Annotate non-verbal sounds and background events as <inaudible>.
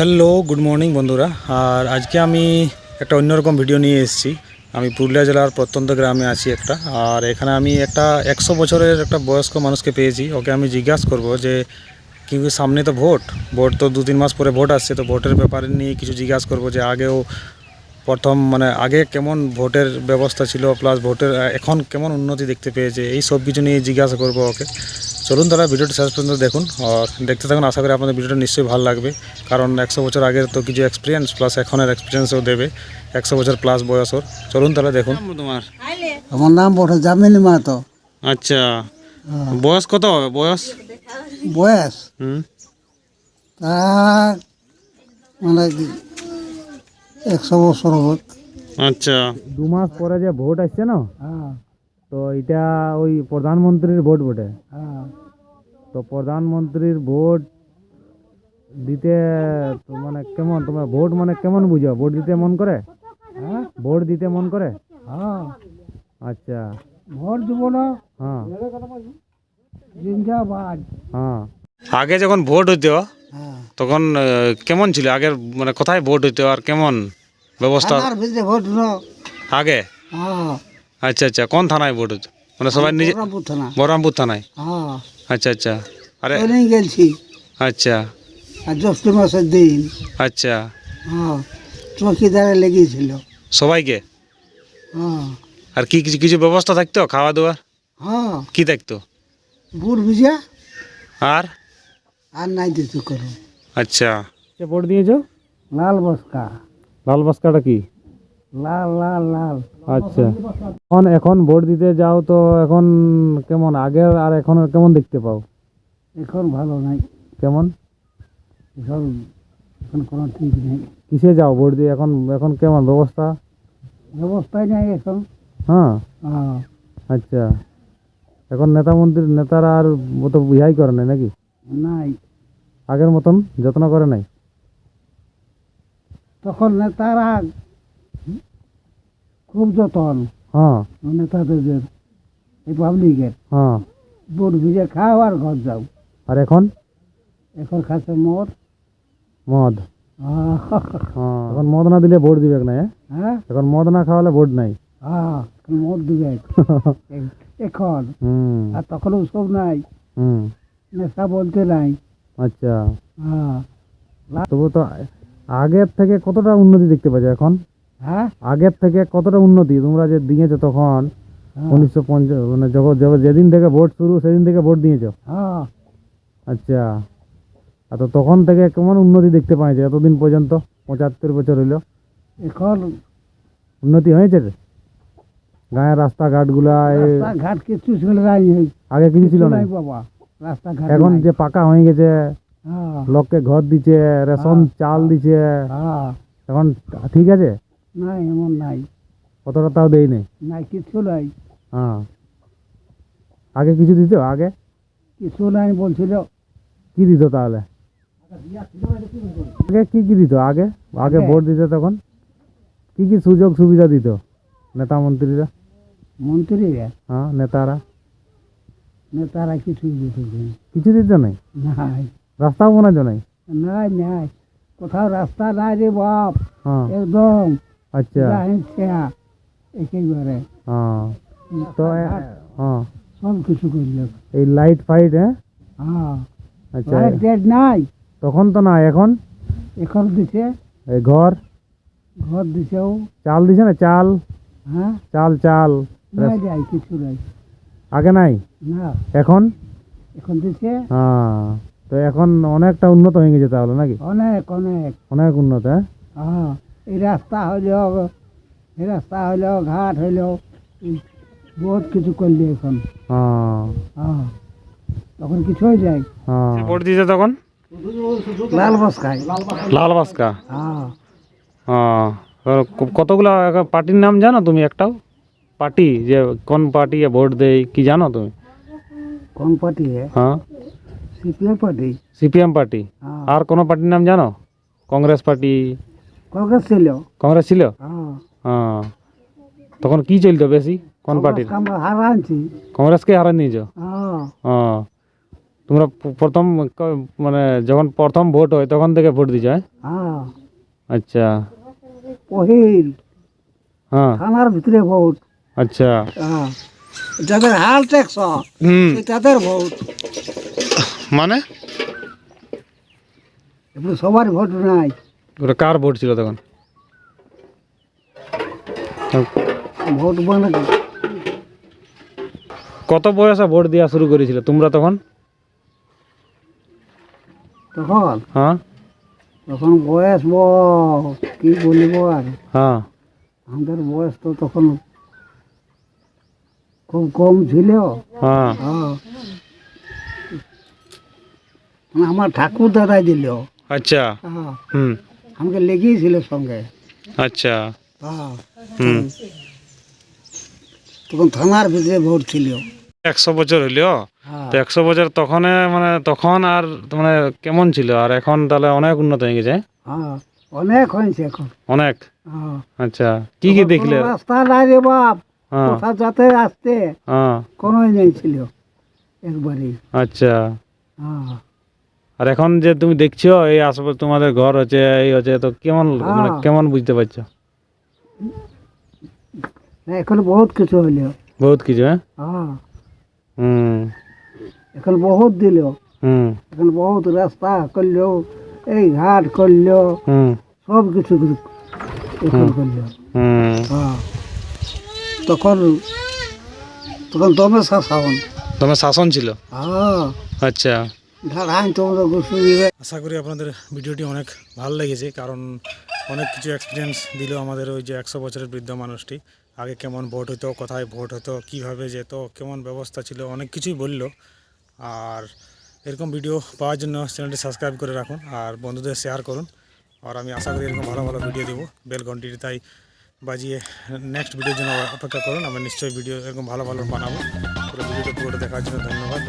Hello good morning বন্ধুরা। আর আজকে আমি একটা অন্যরকম ভিডিও নিয়ে এসেছি। আমি পুরুলিয়া জেলার প্রত্যন্ত গ্রামে আছি একটা। আর এখানে আমি একটা একশো বছরের একটা বয়স্ক মানুষকে পেয়েছি। ওকে আমি জিজ্ঞাসা করব যে কিন্তু সামনে তো ভোট? ভোট তো দু তিন মাস পরে ভোট আসছে। তো ভোটের ব্যাপারে নিয়ে কিছু জিজ্ঞাসা করব যে, আগেও প্রথম মানে আগে কেমন ভোটের ব্যবস্থা ছিল? প্লাস ভোটের, এখন কেমন উন্নতি দেখতে পেয়েছে? এই সব কিছু নিয়ে জিজ্ঞাসা করব ওকে। চলুন তারা ভিডিওটা শেষ পর্যন্ত দেখুন। আর দেখতে থাকুন আশা করি আপনাদের ভিডিওটা নিশ্চয়ই ভালো লাগবে। কারণ একশো বছর আগের তো কিছু এক্সপিরিয়েন্স প্লাস এখনের এক্সপিরিয়েন্সও দেবে। একশো বছর প্লাস বয়স ওর। চলুন তাহলে দেখুন। তোমার? আমার নাম বটে জামিনী মাহাতো। আচ্ছা। বয়স কত হবে? বয়স? বয়স? তা মানে একশো বছর হবে আচ্ছা। দু মাস পরে যে ভোট আসছে না? তো এটা ওই প্রধানমন্ত্রীর ভোট বটে। তো প্রধানমন্ত্রীর ভোট দিতে তো মানে কেমন? তোমার ভোট মানে কেমন বুঝো? ভোট দিতে মন করে? হ্যাঁ। ভোট দিতে মন করে? হ্যাঁ। আচ্ছা। ভোট দিব না। হ্যাঁ। জিন্দাবাদ। হ্যাঁ। আগে যখন ভোট হইতো হ্যাঁ। তখন কেমন ছিল? আগের মানে কোথায় ভোট হইতো আর কেমন ব্যবস্থা? ভোট আগে? হ্যাঁ। আচ্ছা আচ্ছা। কোন থানায় ভোট হতো মানে সবাই নিজে বহরমপুর থানা। বহরমপুর থানায়? হ্যাঁ। আচ্ছা আচ্ছা। আরে ওখানেই গেছি আচ্ছা। আর জ্যৈষ্ঠ মাসের দিন। আচ্ছা। হ্যাঁ চৌকিদারে লেগেছিল। সবাইকে? হ্যাঁ। আর কি কিছু কিছু ব্যবস্থা থাকতো খাওয়া দাওয়ার হ্যাঁ। কি থাকতো? বুট ভিজা। আর? আর নাই দিতে করো আচ্ছা। ভোট দিয়েছ? লাল বসকা। লাল বাস্কাটা কি? লাল লাল লাল। আচ্ছা। এখন এখন ভোট দিতে যাও তো এখন কেমন? আর এখন কেমন দেখতে পাও? এখন ভালো নাই। কেমন? এখন এখন কোনো ঠিক নেই। কিসে যাও ভোট দিয়ে? এখন এখন কেমন ব্যবস্থা? ব্যবস্থাই নাই এখন। হ্যাঁ? হ্যাঁ। আচ্ছা। এখন নেতা মন্ত্রীর নেতারা আর মতো ইহাই করে নাই নাকি? নাই। আগের মতন যত্ন করে নাই? তখন নেতারা খুব যতন। হ্যাঁ। নেতাদের এই পাবলিকের। হ্যাঁ। বুট ভিজে খাও আর ঘর যাও। আর এখন? এখন খাচ্ছে মদ। মদ। হ্যাঁ এখন মদ না দিলে ভোট দিবে না হ্যাঁ? এখন মদ না খাওয়ালে ভোট নাই। হ্যাঁ মোর দিবে। <laughs> এখন। আর তখন ওসব নাই। হুম। নেশা বলতে নাই। আচ্ছা। হ্যাঁ তবু তো আগের থেকে কতটা উন্নতি দেখতে পাচ্ছ এখন? হ্যাঁ? আগের থেকে কতটা উন্নতি? তোমরা যে দিয়েছ তখন হ্যাঁ, উনিশশো পঞ্চাশ মানে যখন যখন যেদিন থেকে ভোট শুরু সেদিন থেকে ভোট দিয়েছ? হ্যাঁ। আচ্ছা। আর তো তখন থেকে কেমন উন্নতি দেখতে পাইছে? এতদিন পর্যন্ত পঁচাত্তর বছর হইল। এখন উন্নতি হয়েছে রে? গায়ের রাস্তাঘাটগুলা রাস্তাঘাট কিছু ছিল নাই আগে কিছু ছিল না? বাবা। রাস্তাঘাট এখন যে পাকা হয়ে গেছে হ্যাঁ। লোককে ঘর দিচ্ছে রেশন চাল দিচ্ছে। হ্যাঁ। এখন ঠিক আছে? নাই এমন নাই। কতটা তাও দেই নেই? নাই কিছু নাই। হ্যাঁ। আগে কিছু দিত? আগে? কিছু নাই বলছিল। কি দিত তাহলে? আগে কি কি দিত? আগে? আগে? ভোট দিত তখন? কি কি সুযোগ সুবিধা দিত নেতা মন্ত্রীরা? মন্ত্রীরা হ্যাঁ নেতারা? নেতারা কিছু দিতেছে কিছু দিত নাই? নাই। রাস্তাও বানাইতো নাই? নাই নাই। কোথাও রাস্তা নাই রে বাপ। হ্যাঁ। একদম। আচ্ছা। একেবারে হ্যাঁ। তো হ্যাঁ। সব কিছু করল। এই লাইট ফাইট হ্যাঁ? হ্যাঁ। আচ্ছা। লাইট ডেট নাই। তখন তো না এখন? এখন দিছে। এই ঘর? ঘর দিছেও চাল দিছে না? চাল? হ্যাঁ। চাল চাল। নাই কিছু নাই। আগে নাই? না। এখন? এখন দিছে। হ্যাঁ। তো এখন অনেকটা উন্নত হয়ে গেছে তাহলে নাকি? অনেক অনেক। অনেক উন্নত হ্যাঁ? হ্যাঁ। রাস্তা হইলেও এই রাস্তা হইলেও ঘাট হইলেও এই বহুত কিছু করলি এখন। হ্যাঁ। হ্যাঁ তখন কিছু হয়ে। যায় হ্যাঁ ভোট দিতে তখন? লাল বাস খায় লাল বাসকা? হ্যাঁ। হ্যাঁ। আর ক- কতগুলা এখন পার্টির নাম জানো তুমি একটাও? পার্টি যে কোন পার্টি ভোট দেয় কি জানো তুমি? কোন পার্টি হ্যাঁ। CPM party. CPM party. হ্যাঁ। আর কোনো পার্টির নাম জানো? কংগ্রেস পার্টি কংগ্রেস ছিল। কংগ্রেস ছিল? হ্যাঁ। তখন কি চলতো বেশি? কোন পার্টির? আমরা হারা আনছি কংগ্রেসকে হারান দিয়েছ হ্যাঁ। তোমরা প্রথম মানে যখন প্রথম ভোট হয় তখন থেকে ভোট দিছো হ্যাঁ? হ্যাঁ। আচ্ছা। পহিল। হ্যাঁ। থানার ভিতরে ভোট। আচ্ছা। হ্যাঁ। যাদের হাল ট্যাক্স হুম। তাদের ভোট। মানে? সবার ভোট নাই। ওটা কার ভোট ছিল তখন? ভোট কত বয়সে ভোট দেওয়া শুরু করেছিল তোমরা তখন? তখন? হ্যাঁ। তখন বয়স ব- কি বলিব আর? হ্যাঁ। আমাদের বয়স তো তখন খুব কম ছিল। হ্যাঁ। হ্যাঁ। মানে আমার ঠাকুর দাদাই দিল। আচ্ছা। হ্যাঁ। হুম। আমাকে লেগেছিল সঙ্গে। আচ্ছা। হুম। তখন থানার ভিতরে ভোট ছিল। একশো বছর হইল? হ্যাঁ। তো একশো বছর তখন মানে তখন আর মানে কেমন ছিল? আর এখন তাহলে অনেক উন্নত হয়ে গেছে? হ্যাঁ অনেক হয়েছে এখন। অনেক? হ্যাঁ। আচ্ছা কি কি দেখলে? রাস্তা নাই রে বাপ। কোথা যাতে আসতে কোনোই নেই ছিল। একবারই। আচ্ছা। হ্যাঁ। আর এখন যে তুমি দেখছ এই আশেপাশে তোমাদের ঘর হচ্ছে এই হচ্ছে তো কেমন মানে হ্যাঁ। কেমন বুঝতে পারছ? এখন বহুত কিছু হইল। বহুত কিছু হ্যাঁ? হ্যাঁ। হুম। এখন বহুত দিল। হুম। এখন বহুত রাস্তা করল এই ঘাট করল হুম। সব কিছু এখন করল। হুম। হ্যাঁ। তখন তখন দমে শাসন। তোমার শাসন ছিল? হ্যাঁ। আচ্ছা। আশা করি আপনাদের ভিডিওটি অনেক ভালো লেগেছে, কারণ অনেক কিছু এক্সপিরিয়েন্স দিল আমাদের ওই যে একশো বছরের বৃদ্ধ মানুষটি। আগে কেমন ভোট হতো, কোথায় ভোট হতো, কীভাবে যেত, কেমন ব্যবস্থা ছিল, অনেক কিছুই বলল। আর এরকম ভিডিও পাওয়ার জন্য চ্যানেলটি সাবস্ক্রাইব করে রাখুন আর বন্ধুদের শেয়ার করুন। আর আমি আশা করি এরকম ভালো ভালো ভিডিও দেবো। বেল ঘন্টিটি তাই বাজিয়ে নেক্সট ভিডিওর জন্য অপেক্ষা করুন। আমি নিশ্চয়ই ভিডিও এরকম ভালো ভালো বানাবো। পুরো ভিডিওটা পুরোটা দেখার জন্য ধন্যবাদ।